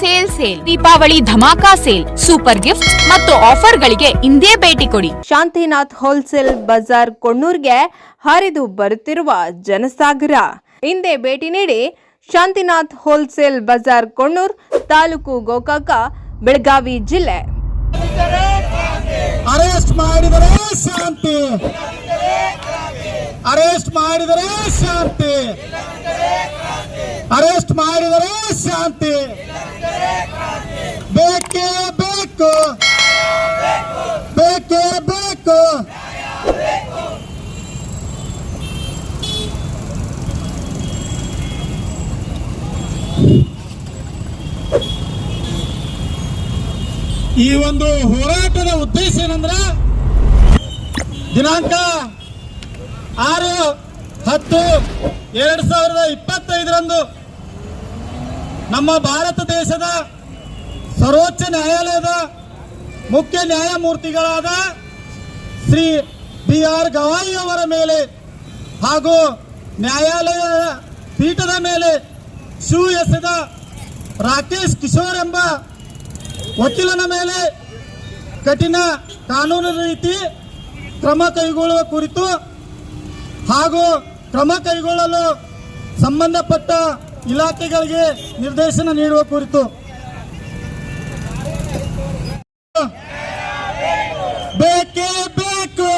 Sale sale Deepavali ಧಮಾಕಾ sale super gift ಮತ್ತು ಆಫರ್ಗಳಿಗೆ ಇಂದೇ ಭೇಟಿ ಕೊಡಿ. ಶಾಂತಿನಾಥ್ ಹೋಲ್ಸೇಲ್ ಬಜಾರ್ ಕೊಣ್ಣೂರ್ಗೆ ಹರಿದು ಬರುತ್ತಿರುವ ಜನಸಾಗರ. ಹಿಂದೆ ಭೇಟಿ ನೀಡಿ ಶಾಂತಿನಾಥ್ ಹೋಲ್ಸೇಲ್ ಬಜಾರ್ ಕೊಣ್ಣೂರ್ ತಾಲೂಕು ಗೋಕಾಕ ಬೆಳಗಾವಿ ಜಿಲ್ಲೆ. ಅರೆಸ್ಟ್ ಮಾಡಿದರೆ ಶಾಂತಿ. ಅರೆಸ್ಟ್ ಮಾಡಿದರೆ ಶಾಂತಿ. ಅರೆಸ್ಟ್ ಮಾಡಿದರೆ ಶಾಂತಿ. ಬೇಕೇ ಬೇಕು ಬೇಕೇ ಬೇಕು ಈ ಒಂದು ಹೋರಾಟದ ಉದ್ದೇಶ ಏನಂದ್ರೆ ದಿನಾಂಕ ಆರು ಹತ್ತು ಎರಡ್ ಸಾವಿರದ ಇಪ್ಪತ್ತೈದರಂದು ನಮ್ಮ ಭಾರತ ದೇಶದ ಸರ್ವೋಚ್ಚ ನ್ಯಾಯಾಲಯದ ಮುಖ್ಯ ನ್ಯಾಯಮೂರ್ತಿಗಳಾದ ಶ್ರೀ ಬಿ ಆರ್ ಗವಾಯಿ ಅವರ ಮೇಲೆ ಹಾಗೂ ನ್ಯಾಯಾಲಯದ ಪೀಠದ ಮೇಲೆ ಶೂ ಎಸೆದ ರಾಕೇಶ್ ಕಿಶೋರ್ ಎಂಬ ವಕೀಲನ ಮೇಲೆ ಕಠಿಣ ಕಾನೂನು ರೀತಿ ಕ್ರಮ ಕೈಗೊಳ್ಳುವ ಕುರಿತು ಹಾಗೂ ಕ್ರಮ ಕೈಗೊಳ್ಳಲು ಸಂಬಂಧಪಟ್ಟ ಇಲಾಖೆಗಳಿಗೆ ನಿರ್ದೇಶನ ನೀಡುವ ಕುರಿತು. ಬೇಕೇ ಬೇಕು.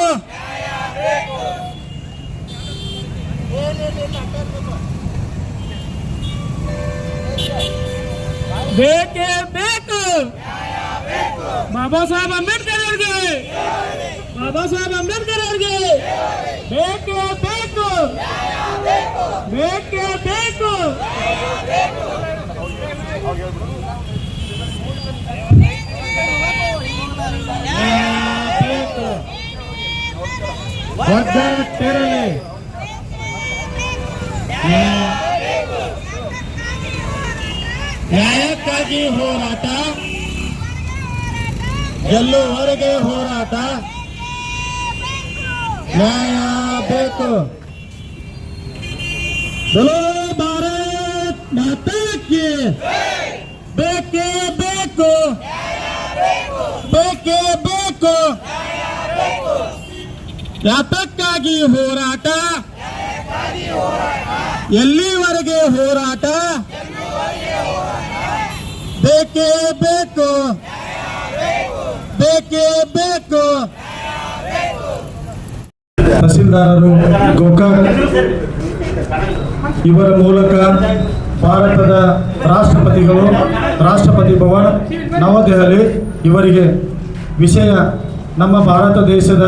ಬೇಕೇ ಬಾಬಾ ಸಾಹೇಬ್ ಅಂಬೇಡ್ಕರ್ ಅವರಿಗೆ ಬಾಬಾ ಸಾಹೇಬ್ ಅಂಬೇಡ್ಕರ್ ಅವರಿಗೆ ಬೇಕೇ ಬೇಕು ಬೇಕೇ ಬೇಕು ಬೇಕು. ಒಗ್ಗಟ್ಟಿರಲಿ. ನ್ಯಾಯಕ್ಕಾಗಿ ಹೋರಾಟ ಗೆಲ್ಲುವವರೆಗೆ ಹೋರಾಟ ನ್ಯಾಯ ಬೇಕು बोलो ಭಾರತ್ ಮಾತಾಕ್ಕೆ ಬೇಕೇ ಬೇಕು ಬೇಕೇ ಬೇಕು ಯಾತಕ್ಕಾಗಿ ಹೋರಾಟ ಎಲ್ಲಿವರೆಗೆ ಹೋರಾಟ ಬೇಕೇ ಬೇಕು ಬೇಕೇ ತಹಸೀಲ್ದಾರರು, ಗೋಕಾಕ್ ಇವರ ಮೂಲಕ ಭಾರತದ ರಾಷ್ಟ್ರಪತಿಗಳು, ರಾಷ್ಟ್ರಪತಿ ಭವನ್, ನವದೆಹಲಿ ಇವರಿಗೆ ವಿಷಯ ನಮ್ಮ ಭಾರತ ದೇಶದ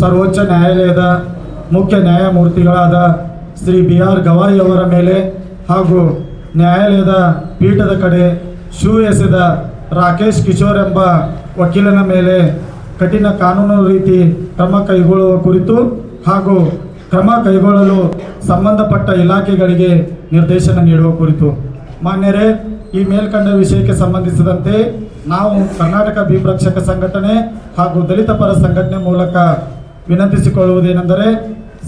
ಸರ್ವೋಚ್ಚ ನ್ಯಾಯಾಲಯದ ಮುಖ್ಯ ನ್ಯಾಯಮೂರ್ತಿಗಳಾದ ಶ್ರೀ ಬಿ ಆರ್ ಗವಾಯಿ ಅವರ ಮೇಲೆ ಹಾಗೂ ನ್ಯಾಯಾಲಯದ ಪೀಠದ ಕಡೆ ಶೂ ಎಸೆದ ರಾಕೇಶ್ ಕಿಶೋರ್ ಎಂಬ ವಕೀಲನ ಮೇಲೆ ಕಠಿಣ ಕಾನೂನು ರೀತಿ ಕ್ರಮ ಕೈಗೊಳ್ಳುವ ಕುರಿತು ಹಾಗೂ ಕ್ರಮ ಕೈಗೊಳ್ಳಲು ಸಂಬಂಧಪಟ್ಟ ಇಲಾಖೆಗಳಿಗೆ ನಿರ್ದೇಶನ ನೀಡುವ ಕುರಿತು. ಮಾನ್ಯರೇ, ಈ ಮೇಲ್ಕಂಡ ವಿಷಯಕ್ಕೆ ಸಂಬಂಧಿಸಿದಂತೆ ನಾವು ಕರ್ನಾಟಕ ಭೀಪ್ರಕ್ಷಕ ಸಂಘಟನೆ ಹಾಗೂ ದಲಿತ ಪರ ಸಂಘಟನೆ ಮೂಲಕ ವಿನಂತಿಸಿಕೊಳ್ಳುವುದೇನೆಂದರೆ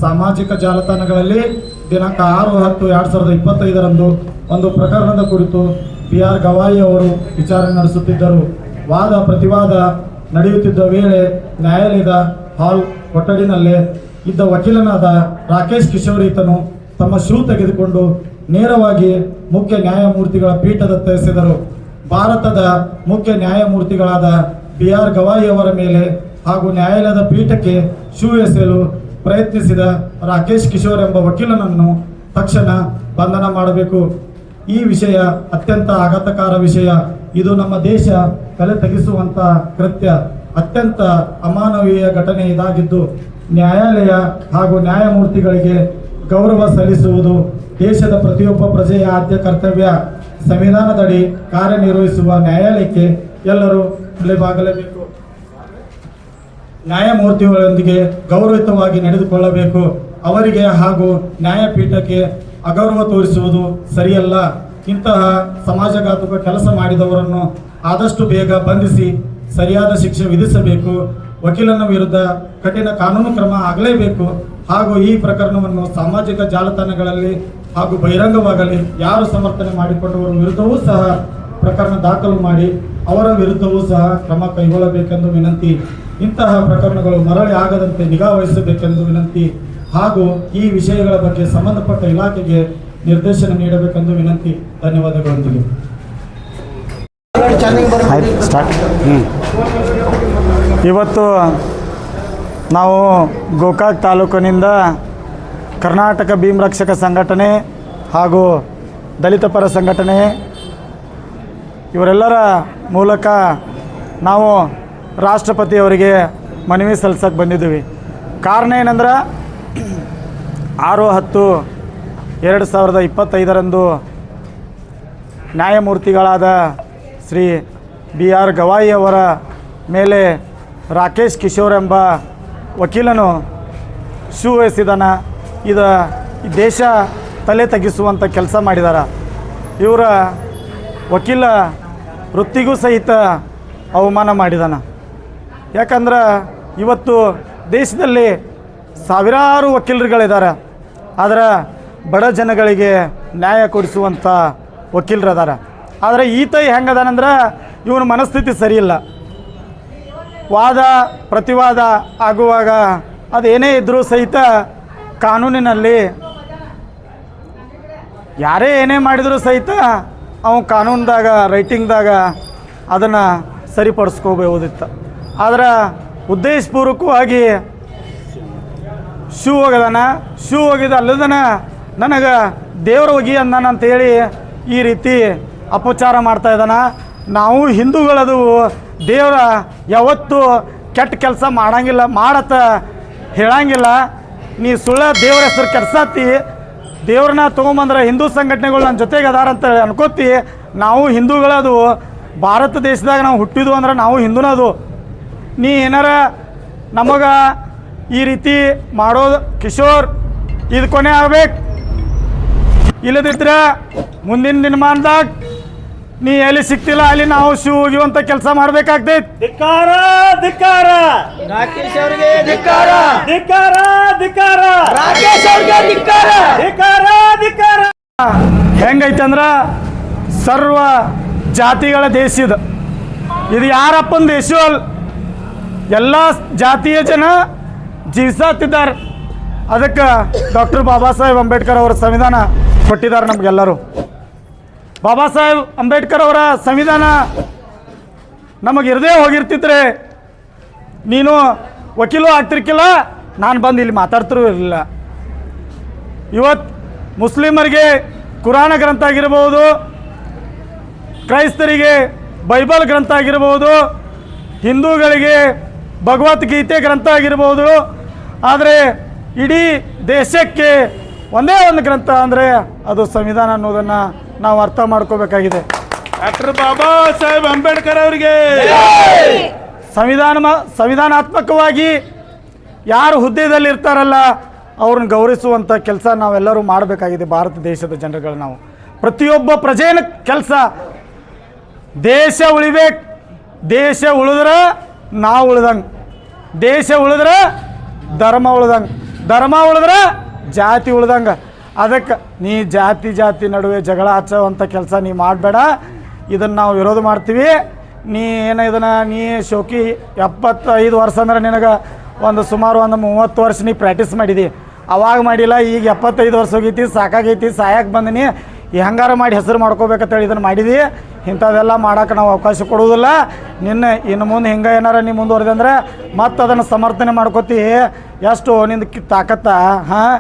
ಸಾಮಾಜಿಕ ಜಾಲತಾಣಗಳಲ್ಲಿ ದಿನಾಂಕ ಆರು ಹತ್ತು ಎರಡು ಸಾವಿರದ ಇಪ್ಪತ್ತೈದರಂದು ಒಂದು ಪ್ರಕರಣದ ಕುರಿತು ಬಿ ಆರ್ ಗವಾಯಿ ಅವರು ವಿಚಾರಣೆ ನಡೆಸುತ್ತಿದ್ದರು. ವಾದ ಪ್ರತಿವಾದ ನಡೆಯುತ್ತಿದ್ದ ವೇಳೆ ನ್ಯಾಯಾಲಯದ ಹಾಲ್ ಕೊಠಡಿನಲ್ಲೇ ಇದ್ದ ವಕೀಲನಾದ ರಾಕೇಶ್ ಕಿಶೋರ್ ಈತನು ತಮ್ಮ ಶ್ರೂ ತೆಗೆದುಕೊಂಡು ನೇರವಾಗಿ ಮುಖ್ಯ ನ್ಯಾಯಮೂರ್ತಿಗಳ ಪೀಠದತ್ತ ಎಸೆದರು ಭಾರತದ ಮುಖ್ಯ ನ್ಯಾಯಮೂರ್ತಿಗಳಾದ ಬಿ ಆರ್ ಗವಾಯಿ ಅವರ ಮೇಲೆ ಹಾಗೂ ನ್ಯಾಯಾಲಯದ ಪೀಠಕ್ಕೆ ಶೂ ಎಸೆಯಲು ಪ್ರಯತ್ನಿಸಿದ ರಾಕೇಶ್ ಕಿಶೋರ್ ಎಂಬ ವಕೀಲನನ್ನು ತಕ್ಷಣ ಬಂಧನ ಮಾಡಬೇಕು. ಈ ವಿಷಯ ಅತ್ಯಂತ ಆಘಾತಕಾರ ವಿಷಯ. ಇದು ನಮ್ಮ ದೇಶ ತಲೆ ತೆಗೆಸುವಂಥ ಕೃತ್ಯ, ಅತ್ಯಂತ ಅಮಾನವೀಯ ಘಟನೆ ಇದಾಗಿದ್ದು, ನ್ಯಾಯಾಲಯ ಹಾಗೂ ನ್ಯಾಯಮೂರ್ತಿಗಳಿಗೆ ಗೌರವ ಸಲ್ಲಿಸುವುದು ದೇಶದ ಪ್ರತಿಯೊಬ್ಬ ಪ್ರಜೆಯ ಆದ್ಯ ಕರ್ತವ್ಯ. ಸಂವಿಧಾನದಡಿ ಕಾರ್ಯನಿರ್ವಹಿಸುವ ನ್ಯಾಯಾಲಯಕ್ಕೆ ಎಲ್ಲರೂ ತಲೆಬಾಗಲೇಬೇಕು. ನ್ಯಾಯಮೂರ್ತಿಗಳೊಂದಿಗೆ ಗೌರವಿತವಾಗಿ ನಡೆದುಕೊಳ್ಳಬೇಕು. ಅವರಿಗೆ ಹಾಗೂ ನ್ಯಾಯಪೀಠಕ್ಕೆ ಅಗೌರವ ತೋರಿಸುವುದು ಸರಿಯಲ್ಲ. ಇಂತಹ ಸಮಾಜಘಾತುಕ ಕೆಲಸ ಮಾಡಿದವರನ್ನು ಆದಷ್ಟು ಬೇಗ ಬಂಧಿಸಿ ಸರಿಯಾದ ಶಿಕ್ಷೆ ವಿಧಿಸಬೇಕು. ವಕೀಲನ ವಿರುದ್ಧ ಕಠಿಣ ಕಾನೂನು ಕ್ರಮ ಆಗಲೇಬೇಕು. ಹಾಗೂ ಈ ಪ್ರಕರಣವನ್ನು ಸಾಮಾಜಿಕ ಜಾಲತಾಣಗಳಲ್ಲಿ ಹಾಗೂ ಬಹಿರಂಗವಾಗಲಿ ಯಾರು ಸಮರ್ಥನೆ ಮಾಡಿಕೊಂಡವರ ವಿರುದ್ಧವೂ ಸಹ ಪ್ರಕರಣ ದಾಖಲು ಮಾಡಿ ಅವರ ವಿರುದ್ಧವೂ ಸಹ ಕ್ರಮ ಕೈಗೊಳ್ಳಬೇಕೆಂದು ವಿನಂತಿ. ಇಂತಹ ಪ್ರಕರಣಗಳು ಮರಳಿ ಆಗದಂತೆ ನಿಗಾ ವಹಿಸಬೇಕೆಂದು ವಿನಂತಿ. ಹಾಗೂ ಈ ವಿಷಯಗಳ ಬಗ್ಗೆ ಸಂಬಂಧಪಟ್ಟ ಇಲಾಖೆಗೆ ನಿರ್ದೇಶನ ನೀಡಬೇಕೆಂದು ವಿನಂತಿ ಧನ್ಯವಾದಗಳೊಂದಿಗೆ ಇವತ್ತು ನಾವು ಗೋಕಾಕ್ ತಾಲೂಕಿನಿಂದ ಕರ್ನಾಟಕ ಭೀಮ್ ರಕ್ಷಕ ಸಂಘಟನೆ ಹಾಗೂ ದಲಿತ ಪರ ಸಂಘಟನೆ ಇವರೆಲ್ಲರ ಮೂಲಕ ನಾವು ರಾಷ್ಟ್ರಪತಿಯವರಿಗೆ ಮನವಿ ಸಲ್ಲಿಸೋಕೆ ಬಂದಿದ್ದೀವಿ. ಕಾರಣ ಏನಂದ್ರೆ, ಆರು ಹತ್ತು ಎರಡು ಸಾವಿರದ ಇಪ್ಪತ್ತೈದರಂದು ನ್ಯಾಯಮೂರ್ತಿಗಳಾದ ಶ್ರೀ ಬಿ ಆರ್ ಗವಾಯಿ ಅವರ ಮೇಲೆ ರಾಕೇಶ್ ಕಿಶೋರ್ ಎಂಬ ವಕೀಲನು ಶೂ ವಹಿಸಿದನ ಇದು ದೇಶ ತಲೆ ತಗ್ಗಿಸುವಂಥ ಕೆಲಸ ಮಾಡಿದಾರ. ಇವರ ವಕೀಲ ವೃತ್ತಿಗೂ ಸಹಿತ ಅವಮಾನ ಮಾಡಿದಾನ. ಯಾಕಂದ್ರೆ ಇವತ್ತು ದೇಶದಲ್ಲಿ ಸಾವಿರಾರು ವಕೀಲರುಗಳಿದ್ದಾರೆ ಆದರೆ ಬಡ ಜನಗಳಿಗೆ ನ್ಯಾಯ ಕೊಡಿಸುವಂಥ ವಕೀಲರದಾರ. ಆದರೆ ಈತ ಹೆಂಗದಾನಂದ್ರೆ ಇವನ ಮನಸ್ಥಿತಿ ಸರಿಯಿಲ್ಲ. ವಾದ, ಪ್ರತಿವಾದ ಆಗುವಾಗ ಅದೇನೇ ಇದ್ದರೂ ಸಹಿತ ಕಾನೂನಿನಲ್ಲಿ ಯಾರೇ ಏನೇ ಮಾಡಿದರೂ ಸಹಿತ ಅವ ಕಾನೂನ್ದಾಗ, ರೈಟಿಂಗ್ದಾಗ ಅದನ್ನು ಸರಿಪಡಿಸ್ಕೋಬಹುದಿತ್ತು ಆದರೆ ಉದ್ದೇಶಪೂರ್ವಕವಾಗಿ ಶೂ ಹೋಗದಾನ, ಶೂ ಹೋಗಿದ ಅಲ್ಲದನ ನನಗೆ ದೇವ್ರ ಹೋಗಿ ಅಂದಾನ ಅಂತೇಳಿ ಈ ರೀತಿ ಅಪಚಾರ ಮಾಡ್ತಾ ಇದ್ದಾನೆ. ನಾವು ಹಿಂದೂಗಳದು ದೇವರ ಯಾವತ್ತೂ ಕೆಟ್ಟ ಕೆಲಸ ಮಾಡಂಗಿಲ್ಲ, ಮಾಡತ್ತ ಹೇಳಂಗಿಲ್ಲ. ನೀ ಸುಳ್ಳ ದೇವ್ರ ಹೆಸರು ಕೆಡ್ಸತ್ತಿ ದೇವ್ರನ್ನ ತೊಗೊಂಬಂದ್ರೆ ಹಿಂದೂ ಸಂಘಟನೆಗಳು ನನ್ನ ಜೊತೆಗೆ ಅದಾರ ಅಂತ ಅನ್ಕೋತಿ. ನಾವು ಹಿಂದೂಗಳದು, ಭಾರತ ದೇಶದಾಗ ನಾವು ಹುಟ್ಟಿದ್ವು ಅಂದ್ರೆ ನಾವು ಹಿಂದೂನದು. ನೀ ಏನಾರ ನಮಗೆ ಈ ರೀತಿ ಮಾಡೋದು ಕಿಶೋರ್, ಇದು ಕೊನೆ ಆಗ್ಬೇಕು. ಇಲ್ಲದಿದ್ರೆ ಮುಂದಿನ ದಿನಮಾನದಾಗ ನೀ ಎಲ್ಲಿ ಸಿಕ್ತಿಲ್ಲ ಅಲ್ಲಿ ನಾವು ಶೂ ಒಗಿಯುವಂಥ ಕೆಲಸ ಮಾಡ್ಬೇಕಾಗ್ತೈತಿ. ಧಿಕ್ಕಾರ ಧಿಕ್ಕಾರ. ರಾಕೇಶ್ ಅವರಿಗೆ ಧಿಕ್ಕಾರ. ಧಿಕ್ಕಾರ ಧಿಕ್ಕಾರ. ರಾಕೇಶ್ ಅವರಿಗೆ ಧಿಕ್ಕಾರ. ಧಿಕ್ಕಾರ ಧಿಕ್ಕಾರ. ಹೆಂಗೈತಂದ್ರ ಅಂದ್ರೆ ಸರ್ವ ಜಾತಿಗಳ ದೇಶ ಇದು. ಇದು ಯಾರಪ್ಪನ ದೇಶ ಅಲ್ಲ. ಎಲ್ಲ ಜಾತಿಯ ಜನ ಜೀವಿಸತ್ತಿದ್ದಾರೆ ಅದಕ್ಕೆ ಡಾಕ್ಟರ್ ಬಾಬಾ ಸಾಹೇಬ್ ಅಂಬೇಡ್ಕರ್ ಅವರ ಸಂವಿಧಾನ ಕೊಟ್ಟಿದ್ದಾರೆ ನಮಗೆಲ್ಲರೂ. ಬಾಬಾ ಸಾಹೇಬ್ ಅಂಬೇಡ್ಕರ್ ಅವರ ಸಂವಿಧಾನ ನಮಗೆ ಇರದೇ ಹೋಗಿರ್ತಿದ್ರೆ ನೀನು ವಕೀಲು ಆಗ್ತಿರ್ಕಿಲ್ಲ, ನಾನು ಬಂದು ಇಲ್ಲಿ ಮಾತಾಡ್ತಿರೂ ಇರಲಿಲ್ಲ. ಇವತ್ತು ಮುಸ್ಲಿಮರಿಗೆ ಕುರಾನ ಗ್ರಂಥ ಆಗಿರ್ಬೋದು, ಕ್ರೈಸ್ತರಿಗೆ ಬೈಬಲ್ ಗ್ರಂಥ ಆಗಿರ್ಬೋದು, ಹಿಂದೂಗಳಿಗೆ ಭಗವದ್ಗೀತೆ ಗ್ರಂಥ ಆಗಿರ್ಬೋದು, ಆದರೆ ಇಡೀ ದೇಶಕ್ಕೆ ಒಂದೇ ಒಂದು ಗ್ರಂಥ ಅಂದರೆ ಅದು ಸಂವಿಧಾನ ಅನ್ನೋದನ್ನು ನಾವು ಅರ್ಥ ಮಾಡ್ಕೋಬೇಕಾಗಿದೆ. ಡಾಕ್ಟರ್ ಬಾಬಾ ಸಾಹೇಬ್ ಅಂಬೇಡ್ಕರ್ ಅವರಿಗೆ. ಸಂವಿಧಾನ ಸಂವಿಧಾನಾತ್ಮಕವಾಗಿ ಯಾರು ಹುದ್ದೆಯಲ್ಲಿ ಇರ್ತಾರಲ್ಲ ಅವ್ರನ್ನ ಗೌರವಿಸುವಂಥ ಕೆಲಸ ನಾವೆಲ್ಲರೂ ಮಾಡಬೇಕಾಗಿದೆ ಭಾರತ ದೇಶದ ಜನರುಗಳು ನಾವು. ಪ್ರತಿಯೊಬ್ಬ ಪ್ರಜೆಯ ಕೆಲಸ. ದೇಶ ಉಳಿಬೇಕು ದೇಶ ಉಳಿದ್ರೆ ನಾವು ಉಳ್ದಂಗೆ. ದೇಶ ಉಳಿದ್ರೆ ಧರ್ಮ ಉಳ್ದಂಗೆ. ಧರ್ಮ ಉಳಿದ್ರೆ ಜಾತಿ ಉಳ್ದಂಗೆ. ಅದಕ್ಕೆ ನೀ ಜಾತಿ ಜಾತಿ ನಡುವೆ ಜಗಳ ಹಚ್ಚುವಂಥ ಕೆಲಸ ನೀ ಮಾಡಬೇಡ. ಇದನ್ನು ನಾವು ವಿರೋಧ ಮಾಡ್ತೀವಿ. ನೀ ಏನು ಇದನ್ನು ನೀ ಶೋಕಿ ಎಪ್ಪತ್ತೈದು ವರ್ಷ ಅಂದ್ರೆ ನಿನಗೆ ಒಂದು ಸುಮಾರು ಒಂದು ಮೂವತ್ತು ವರ್ಷ ನೀ ಪ್ರಾಕ್ಟೀಸ್ ಮಾಡಿದಿ. ಅವಾಗ ಮಾಡಿಲ್ಲ, ಈಗ ಎಪ್ಪತ್ತೈದು ವರ್ಷ ಹೋಗೈತಿ, ಸಾಕಾಗೈತಿ ಸಾಯಕ್ಕೆ ಬಂದಿನಿ. ಹೆಂಗಾರ ಮಾಡಿ ಹೆಸರು ಮಾಡ್ಕೋಬೇಕಂತೇಳಿ ಇದನ್ನು ಮಾಡಿದಿ. ಇಂಥದ್ದೆಲ್ಲ ಮಾಡೋಕೆ ನಾವು ಅವಕಾಶ ಕೊಡುವುದಿಲ್ಲ. ನಿನ್ನ ಇನ್ನು ಮುಂದೆ ಹಿಂಗೆ ಏನಾರ ನೀ ಮುಂದುವರೆದಂದ್ರೆ ಮತ್ತೆ ಅದನ್ನು ಸಮರ್ಥನೆ ಮಾಡ್ಕೋತಿ. ಎಷ್ಟು ನಿಂದು ತಾಕತ್ತ, ಹಾಂ?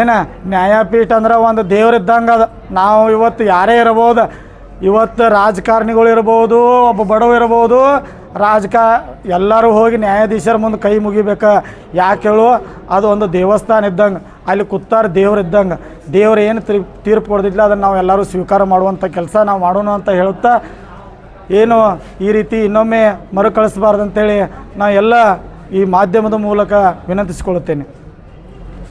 ಏನ ನ್ಯಾಯಪೀಠ ಅಂದ್ರೆ ಒಂದು ದೇವ್ರು ಇದ್ದಂಗೆ ಅದು. ನಾವು ಇವತ್ತು ಯಾರೇ ಇರಬಹುದು ಇವತ್ತು ರಾಜಕಾರಣಿಗಳು ಇರ್ಬೋದು, ಒಬ್ಬ ಬಡವ ಇರ್ಬೋದು, ರಾಜಕ ಎಲ್ಲರೂ ಹೋಗಿ ನ್ಯಾಯಾಧೀಶರ ಮುಂದೆ ಕೈ ಮುಗಿಬೇಕು. ಯಾಕೆ ಹೇಳು, ಅದು ಒಂದು ದೇವಸ್ಥಾನ ಇದ್ದಂಗೆ, ಅಲ್ಲಿ ಕೂತಾರ ದೇವ್ರು ಇದ್ದಂಗೆ. ದೇವ್ರು ಏನು ತೀರ್ಪು ತೀರ್ಪು ಕೊಡ್ದಿಲ್ಲ ಅದನ್ನು ನಾವು ಎಲ್ಲರೂ ಸ್ವೀಕಾರ ಮಾಡುವಂಥ ಕೆಲಸ ನಾವು ಮಾಡೋಣ ಅಂತ ಹೇಳುತ್ತಾ. ಏನು ಈ ರೀತಿ ಇನ್ನೊಮ್ಮೆ ಮರುಕಳಿಸಬಾರ್ದು ಅಂತೇಳಿ ನಾ ಎಲ್ಲ ಈ ಮಾಧ್ಯಮದ ಮೂಲಕ ವಿನಂತಿಸಿಕೊಳ್ಳುತ್ತೇನೆ